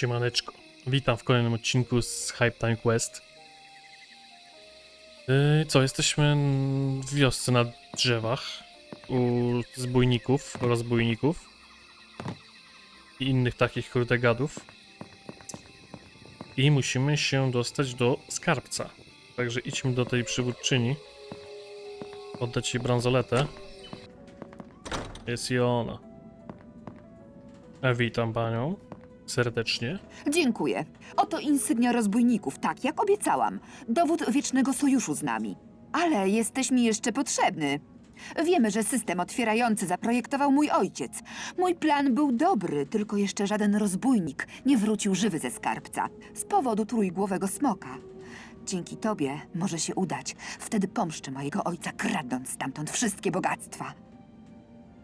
Siemaneczko. Witam w kolejnym odcinku z Hype Time Quest. Yy, co, jesteśmy w wiosce na drzewach u zbójników, rozbójników i innych takich krutegadów. I musimy się dostać do skarbca. Także idźmy do tej przywódczyni. Oddać jej bransoletę. Jest i ona. A witam panią serdecznie. Dziękuję. Oto insygnia rozbójników, tak jak obiecałam. Dowód wiecznego sojuszu z nami. Ale jesteś mi jeszcze potrzebny. Wiemy, że system otwierający zaprojektował mój ojciec. Mój plan był dobry, tylko jeszcze żaden rozbójnik nie wrócił żywy ze skarbca z powodu trójgłowego smoka. Dzięki tobie może się udać. Wtedy pomszczę mojego ojca, kradnąc stamtąd wszystkie bogactwa.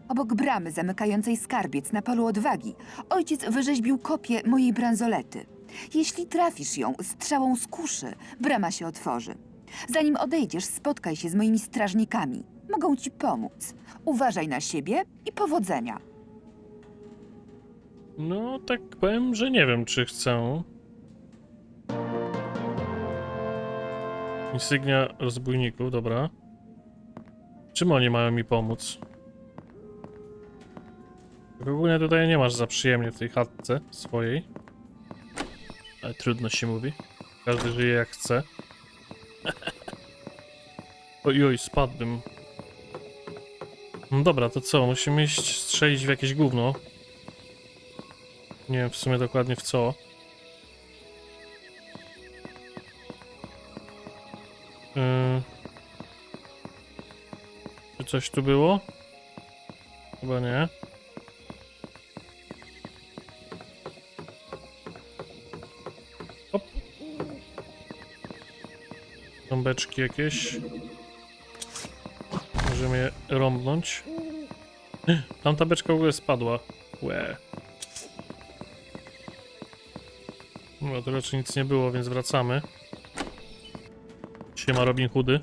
Obok bramy zamykającej skarbiec na polu odwagi, ojciec wyrzeźbił kopię mojej bransolety. Jeśli trafisz ją strzałą z kuszy, brama się otworzy. Zanim odejdziesz, spotkaj się z moimi strażnikami. Mogą ci pomóc. Uważaj na siebie i powodzenia. No, tak powiem, że nie wiem, czy chcę. Insygnia rozbójników, dobra. Czym oni mają mi pomóc? Ogólnie tutaj nie masz za przyjemnie w tej chatce swojej. Ale trudno się mówi. Każdy żyje jak chce. oj, oj, spadłbym. No dobra, to co? Musimy iść strzelić w jakieś gówno. Nie wiem w sumie dokładnie w co. Yy... Czy coś tu było? Chyba nie. Hop. Rąbeczki jakieś. Możemy je rąbnąć. Tamta beczka w ogóle spadła. Łe. No to raczej nic nie było, więc wracamy. Siema Robin Hoody.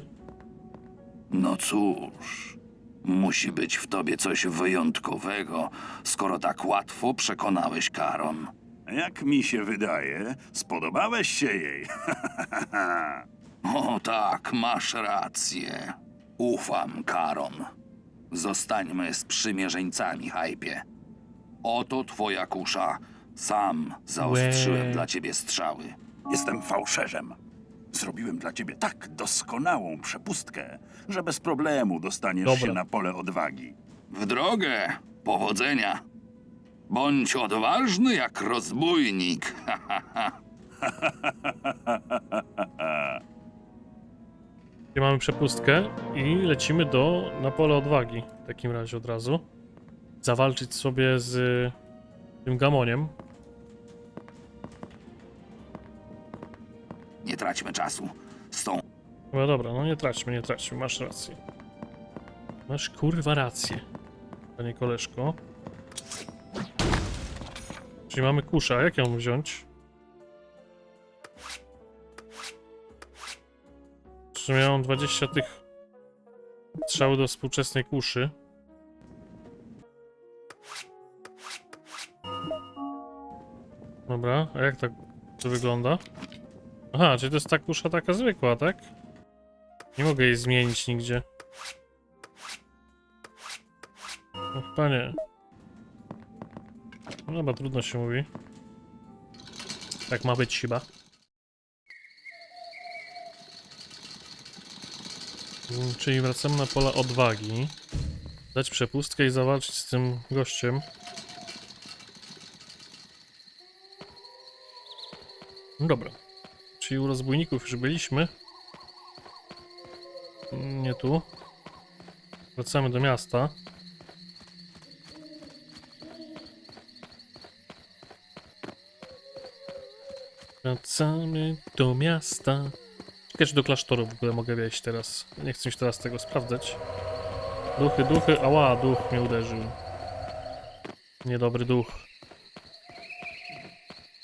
No cóż, musi być w tobie coś wyjątkowego, skoro tak łatwo przekonałeś Karon. Jak mi się wydaje, spodobałeś się jej. O tak, masz rację. Ufam, Karon. Zostańmy sprzymierzeńcami, Hypie. Oto twoja kusza. Sam zaostrzyłem Łe. dla ciebie strzały. Jestem fałszerzem. Zrobiłem dla ciebie tak doskonałą przepustkę, że bez problemu dostaniesz Dobra. się na pole odwagi. W drogę, powodzenia. Bądź odważny jak rozbójnik. Gdzie mamy przepustkę i lecimy do na pole odwagi. W takim razie od razu. Zawalczyć sobie z tym gamoniem. Nie traćmy czasu. Z tą No dobra, no nie traćmy, nie traćmy, masz rację. Masz kurwa rację, panie koleżko. Czyli mamy kusza, jak ją wziąć? Czy miałem 20 tych strzał do współczesnej kuszy? Dobra, a jak tak to wygląda? Aha, czyli to jest ta kusza taka zwykła, tak? Nie mogę jej zmienić nigdzie. No chyba nie. No dobra, trudno się mówi. Tak ma być chyba. Mm, Czyli wracamy na pola odwagi. Dać przepustkę i zawalczyć z tym gościem. No Dobra. Czyli u rozbójników już byliśmy. Nie tu. Wracamy do miasta. Wracamy do miasta. Ciekawe, czy do klasztoru w ogóle mogę wejść teraz. Nie chcę już teraz tego sprawdzać. Duchy, duchy. Ała, duch mnie uderzył. Niedobry duch.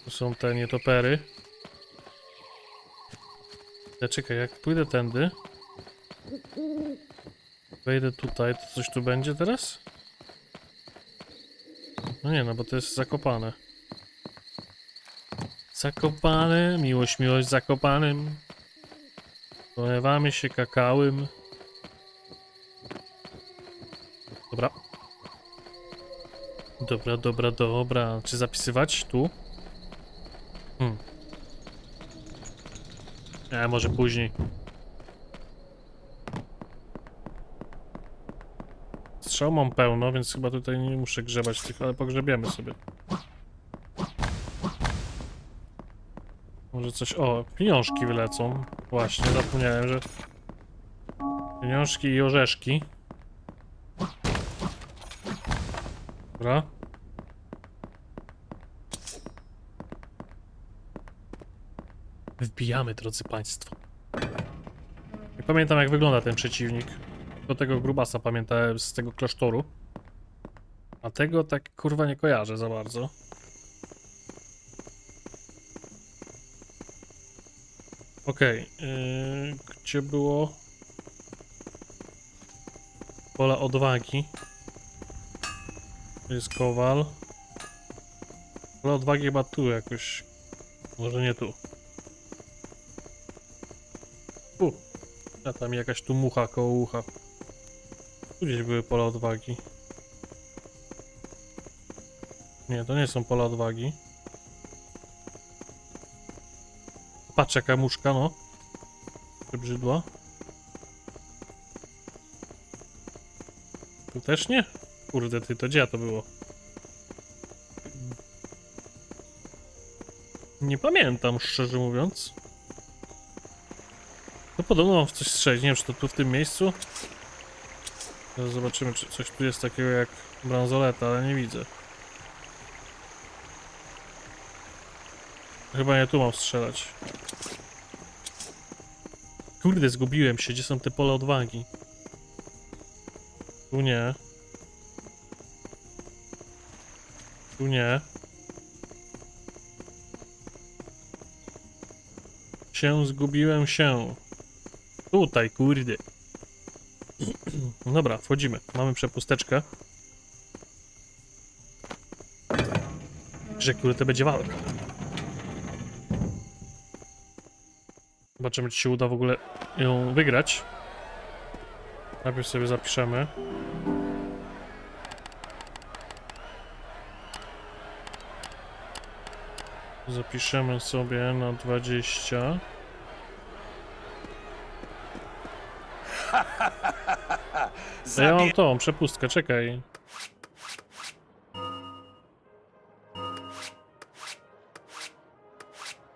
Tu są te nietopery. Ja czekaj, jak pójdę tędy. Wejdę tutaj, to coś tu będzie teraz? No nie, no bo to jest zakopane. Zakopane, miłość, miłość zakopanym. Polewamy się kakałem. Dobra. Dobra, dobra, dobra. Czy zapisywać tu? Hmm. Nie, może później. Strzał mam pełno, więc chyba tutaj nie muszę grzebać tych, ale pogrzebiemy sobie. Może coś... O, pieniążki wylecą. Właśnie, zapomniałem, że... Pieniążki i orzeszki. Dobra. Wbijamy, drodzy państwo. Nie pamiętam, jak wygląda ten przeciwnik. Do tego grubasa pamiętałem z tego klasztoru. A tego tak kurwa nie kojarzę za bardzo. Okej, yy, gdzie było pole odwagi? To jest kowal. Pole odwagi chyba tu jakoś. Może nie tu. Tu. A tam jakaś tu mucha koło ucha. Tu gdzieś były pola odwagi. Nie, to nie są pola odwagi. Patrz jaka muszka, no. Brzydła. Tu też nie? Kurde, ty, to gdzie to było? Nie pamiętam, szczerze mówiąc. No podobno mam w coś strzelić. Nie wiem, czy to tu w tym miejscu. Zobaczymy, czy coś tu jest takiego jak bransoleta, ale nie widzę. Chyba nie tu mam strzelać. Kurde, zgubiłem się. Gdzie są te pole odwagi? Tu nie. Tu nie. Się zgubiłem się. Tutaj, kurde. Dobra, wchodzimy. Mamy przepusteczkę. Że kurde, to będzie walka. Zobaczymy, czy się uda w ogóle ją wygrać. Najpierw sobie zapiszemy. Zapiszemy sobie na 20. A ja mam tą przepustkę, czekaj.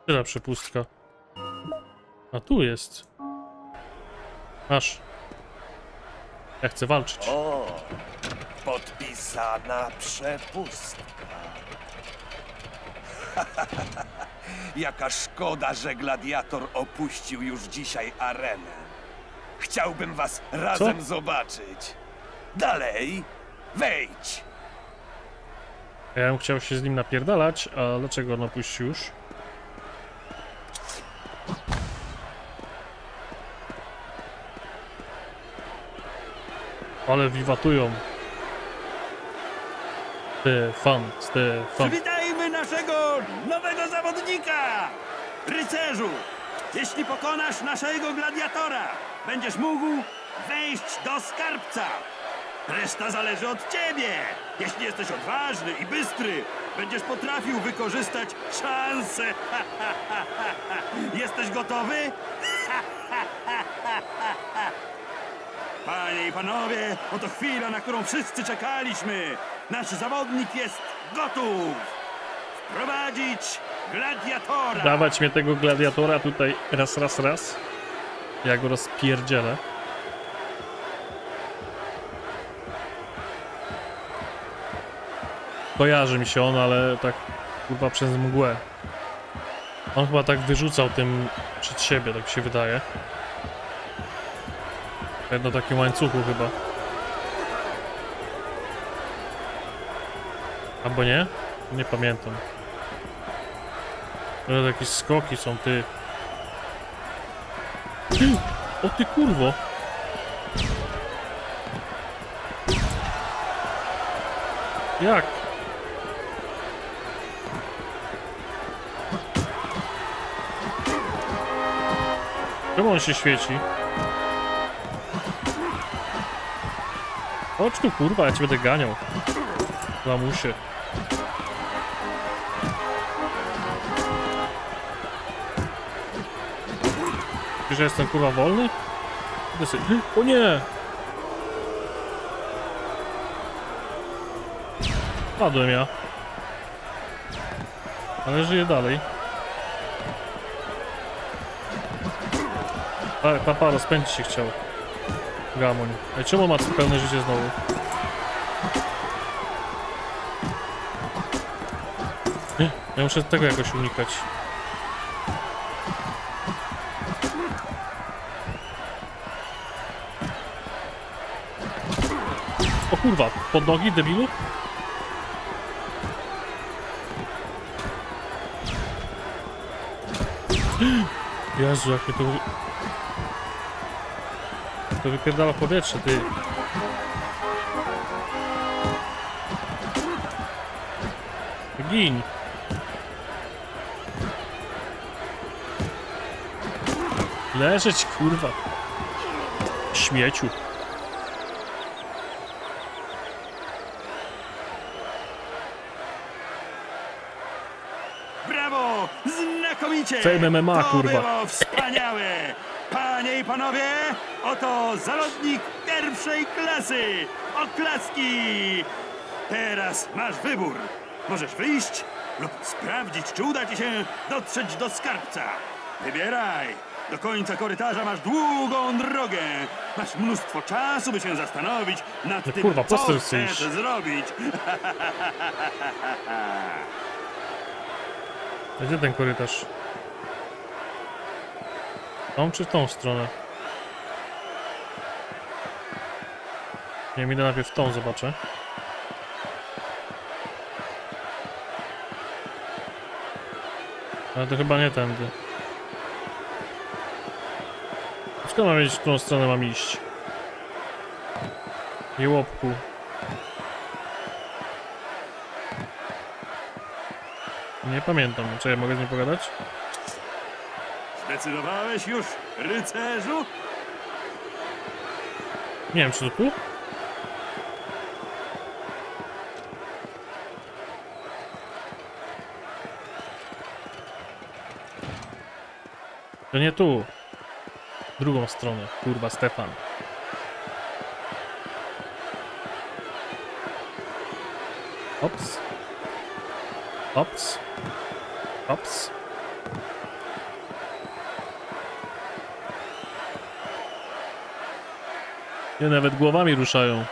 Ta przepustka? A tu jest. Masz. Ja chcę walczyć. O, podpisana przepustka. Jaka szkoda, że gladiator opuścił już dzisiaj arenę. Chciałbym was razem zobaczyć. Dalej, wejdź. Ja bym chciał się z nim napierdalać, a dlaczego on opuścił już? Ale wiwatują. Stefan, Stefan. Przywitajmy naszego nowego zawodnika! Rycerzu, jeśli pokonasz naszego gladiatora, będziesz mógł wejść do skarbca. Reszta zależy od ciebie. Jeśli jesteś odważny i bystry, będziesz potrafił wykorzystać szansę. jesteś gotowy? Panie i panowie, oto chwila, na którą wszyscy czekaliśmy. Nasz zawodnik jest gotów. Wprowadzić gladiatora. Dawać mnie tego gladiatora tutaj raz, raz, raz. Ja go rozpierdzielę. Kojarzy mi się on, ale tak chyba przez mgłę. On chyba tak wyrzucał tym przed siebie, tak mi się wydaje. Jedno takim łańcuchu chyba. Albo nie? Nie pamiętam. Ale jakieś skoki są, ty. Ty! O ty kurwo! Jak? Czemu on się świeci? Chodź tu kurwa, ja cię będę ganiał. Lamusie. Czy że jestem kurwa wolny? O nie! Padłem ja. Ale żyję dalej. Pa- Papa rozpędzić się chciał. Gamoń. Ej, czemu ma pełne życie znowu? Nie, ja muszę tego jakoś unikać. O kurwa, pod nogi, debilu? Jezu, jak mnie to... To wypierdala powietrze, ty. Gin. Leżeć, kurwa. Śmieciu. Brawo! Znakomicie! Fame MMA, kurwa. I panowie, oto zawodnik pierwszej klasy! Oklaski! Teraz masz wybór. Możesz wyjść lub sprawdzić, czy uda ci się dotrzeć do skarbca. Wybieraj! Do końca korytarza masz długą drogę. Masz mnóstwo czasu, by się zastanowić nad No tym, kurwa, co chcesz iść? zrobić. Gdzie ten korytarz? Tą czy tą stronę? Nie wiem, idę najpierw tą, zobaczę. Ale to chyba nie tędy. Skąd mam wiedzieć, w którą stronę mam iść? Jełopku. Nie pamiętam. Czy ja mogę z nim pogadać? Zdecydowałeś już, rycerzu? Nie wiem, czy to tu? To nie tu. Drugą stronę. Kurwa, Stefan. Ops. Ops. Ops. Nie, nawet głowami ruszają.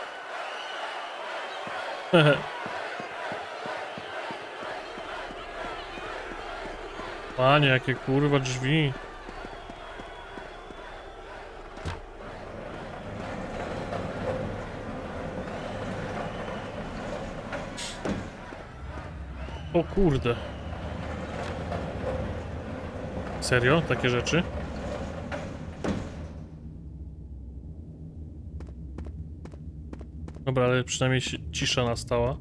Panie, jakie kurwa drzwi. O kurde. Serio? Takie rzeczy? Dobra, ale przynajmniej ci- cisza nastała.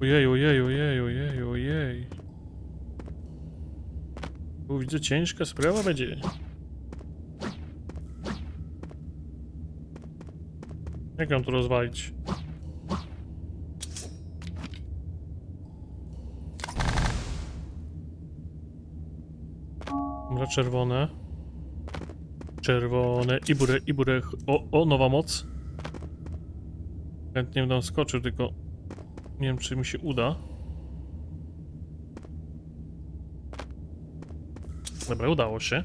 Ojej, ojej, ojej, ojej, ojej. Tu widzę ciężka sprawa będzie. Jak ją tu rozwalić? Dobra, czerwone. Czerwone. Iburę, iburę. O, o, nowa moc. Chętnie bym tam skoczył, tylko nie wiem, czy mi się uda. Dobra, udało się.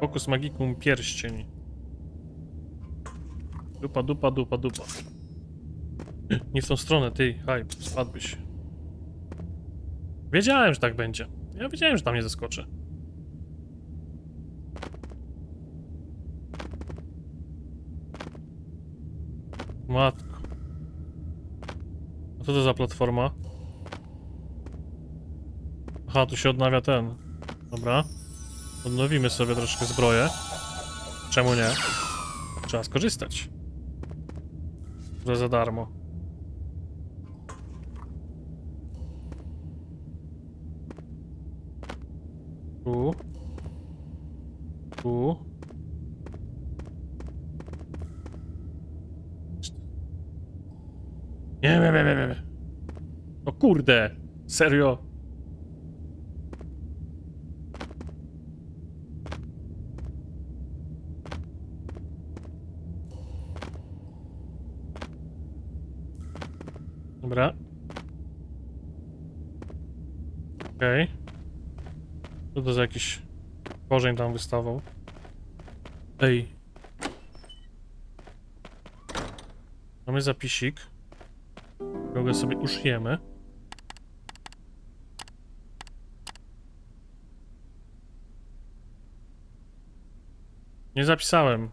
Fokus magicum pierścień. Dupa, dupa, dupa, dupa. Nie w tą stronę, ty, hype, spadłbyś. Wiedziałem, że tak będzie. Ja wiedziałem, że tam nie zaskoczę. Matko. A co to za platforma? Aha, tu się odnawia ten. Dobra. Odnowimy sobie troszkę zbroję. Czemu nie? Trzeba skorzystać. Że za darmo. Tu. Tu. Nie, nie, nie, nie. O kurde, serio. Dobra. Okej. Co to za jakiś korzeń tam wystawał? Ej. Mamy zapisik. Drogę sobie uszyjemy. Nie zapisałem.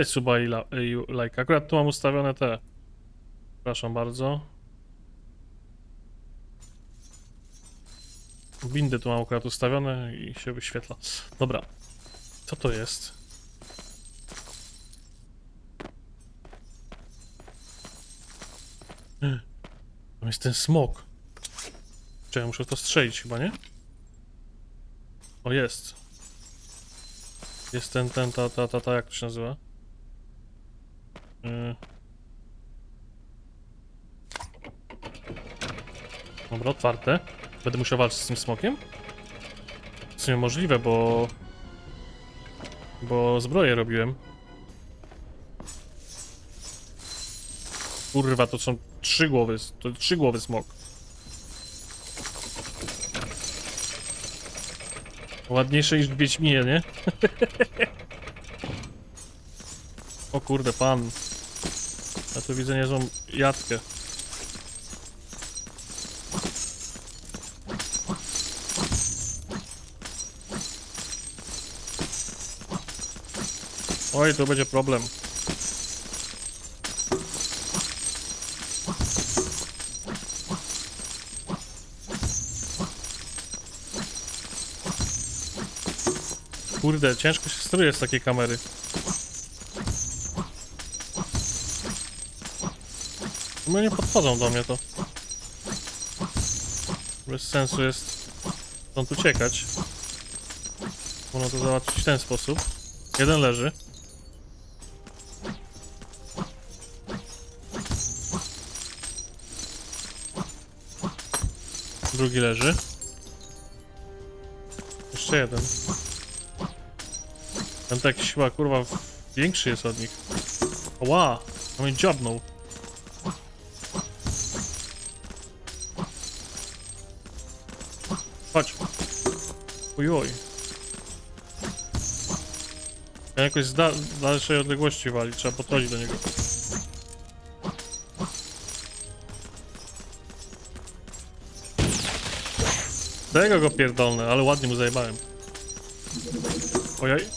Daj suba i, la, i lajka. Akurat tu mam ustawione te. Przepraszam bardzo. Windy tu mam akurat ustawione i się wyświetla. Dobra. Co to jest? Tam jest ten smok. Czy ja muszę to strzelić chyba, nie? O, jest. Jest ten, ten, ta, ta, ta, ta, jak to się nazywa? Yy. Dobra, otwarte. Będę musiał walczyć z tym smokiem? W sumie możliwe, bo... Bo zbroję robiłem. Kurwa, to są trzy głowy, to trzy głowy smok. Ładniejsze niż Wiedźminie, nie? o kurde, pan. Ja tu widzę niezłą jatkę. Oj, to będzie problem. Kurde, ciężko się steruje z takiej kamery. No nie podchodzą do mnie to. Bez sensu jest stąd uciekać. Można to załatwić w ten sposób. Jeden leży. Drugi leży. Jeszcze jeden. Ten tak chyba kurwa większy jest od nich. Ła! On mnie dziabnął. Chodź. Ujoj. Ja jakoś z da dalszej odległości wali, trzeba podchodzić do niego. Tego go pierdolnę, ale ładnie mu zajebałem. Ojej.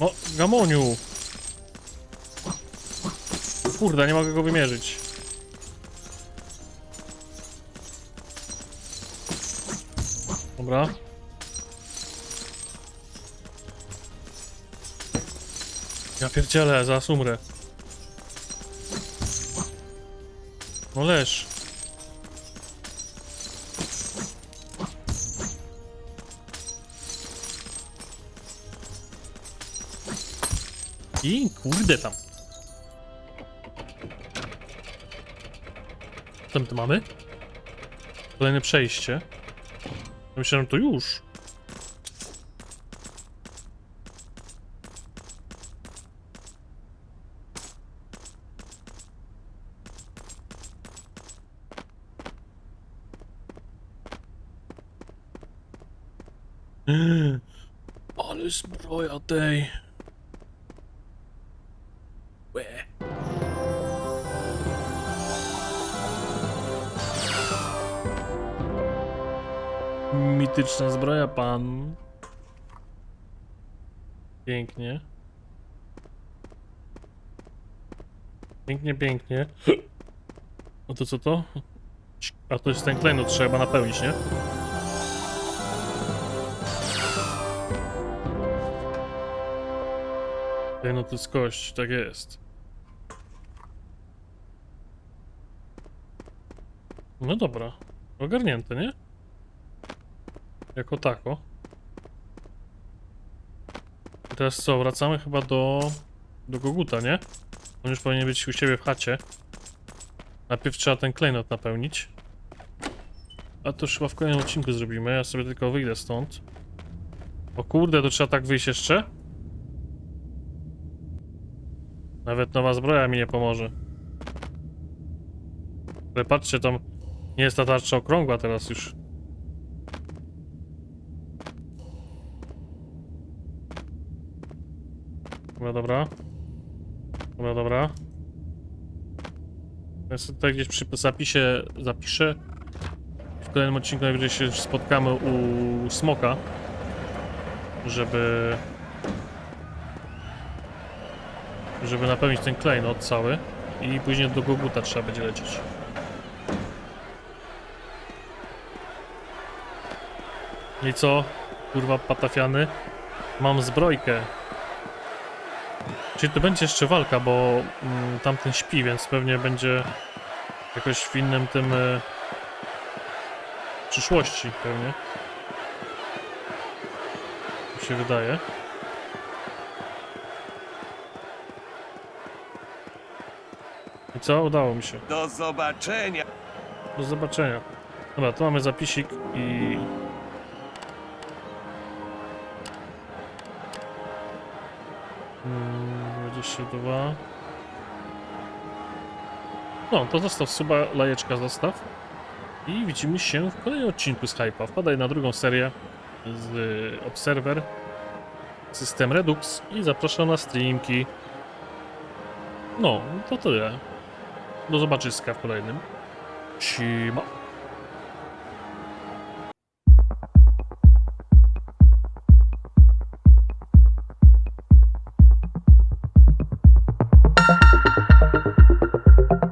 O, Gamoniu! Kurde, nie mogę go wymierzyć. Dobra. Ja pierdzielę, zaraz umrę. No leż. I kurde tam. Tu mamy? Kolejne przejście. Ja Myślałem, to już. Ale zbroja tej. Mityczna zbroja, pan. Pięknie. Pięknie, pięknie. No to co to? A to jest ten klejnot, trzeba napełnić, nie? Klejnot to jest kość, tak jest. No dobra, ogarnięte, nie? Jako tako. I teraz co, wracamy chyba do... do Goguta, nie? On już powinien być u siebie w chacie. Najpierw trzeba ten klejnot napełnić. A to chyba w kolejnym odcinku zrobimy, ja sobie tylko wyjdę stąd. O kurde, to trzeba tak wyjść jeszcze? Nawet nowa zbroja mi nie pomoże. Ale patrzcie, tam nie jest ta tarcza okrągła teraz już. Dobra, dobra. Dobra, dobra. Ja sobie tutaj gdzieś przy zapisie zapiszę. W kolejnym odcinku najwyżej się spotkamy u Smoka, żeby żeby napełnić ten klejnot cały i później do Goguta trzeba będzie lecieć. I co? Kurwa patafiany. Mam zbrojkę. Czyli to będzie jeszcze walka, bo mm, tamten śpi, więc pewnie będzie jakoś w innym tym e, przyszłości pewnie. Mi się wydaje. I co? Udało mi się. Do zobaczenia. Do zobaczenia. Dobra, tu mamy zapisik i... Mm, 22... No, to zostaw suba, lajeczka zostaw. I widzimy się w kolejnym odcinku z Hype'a. Wpadaj na drugą serię z y, Observer, system Redux i zapraszam na streamki. No, to tyle. Do zobaczyska w kolejnym. Siema.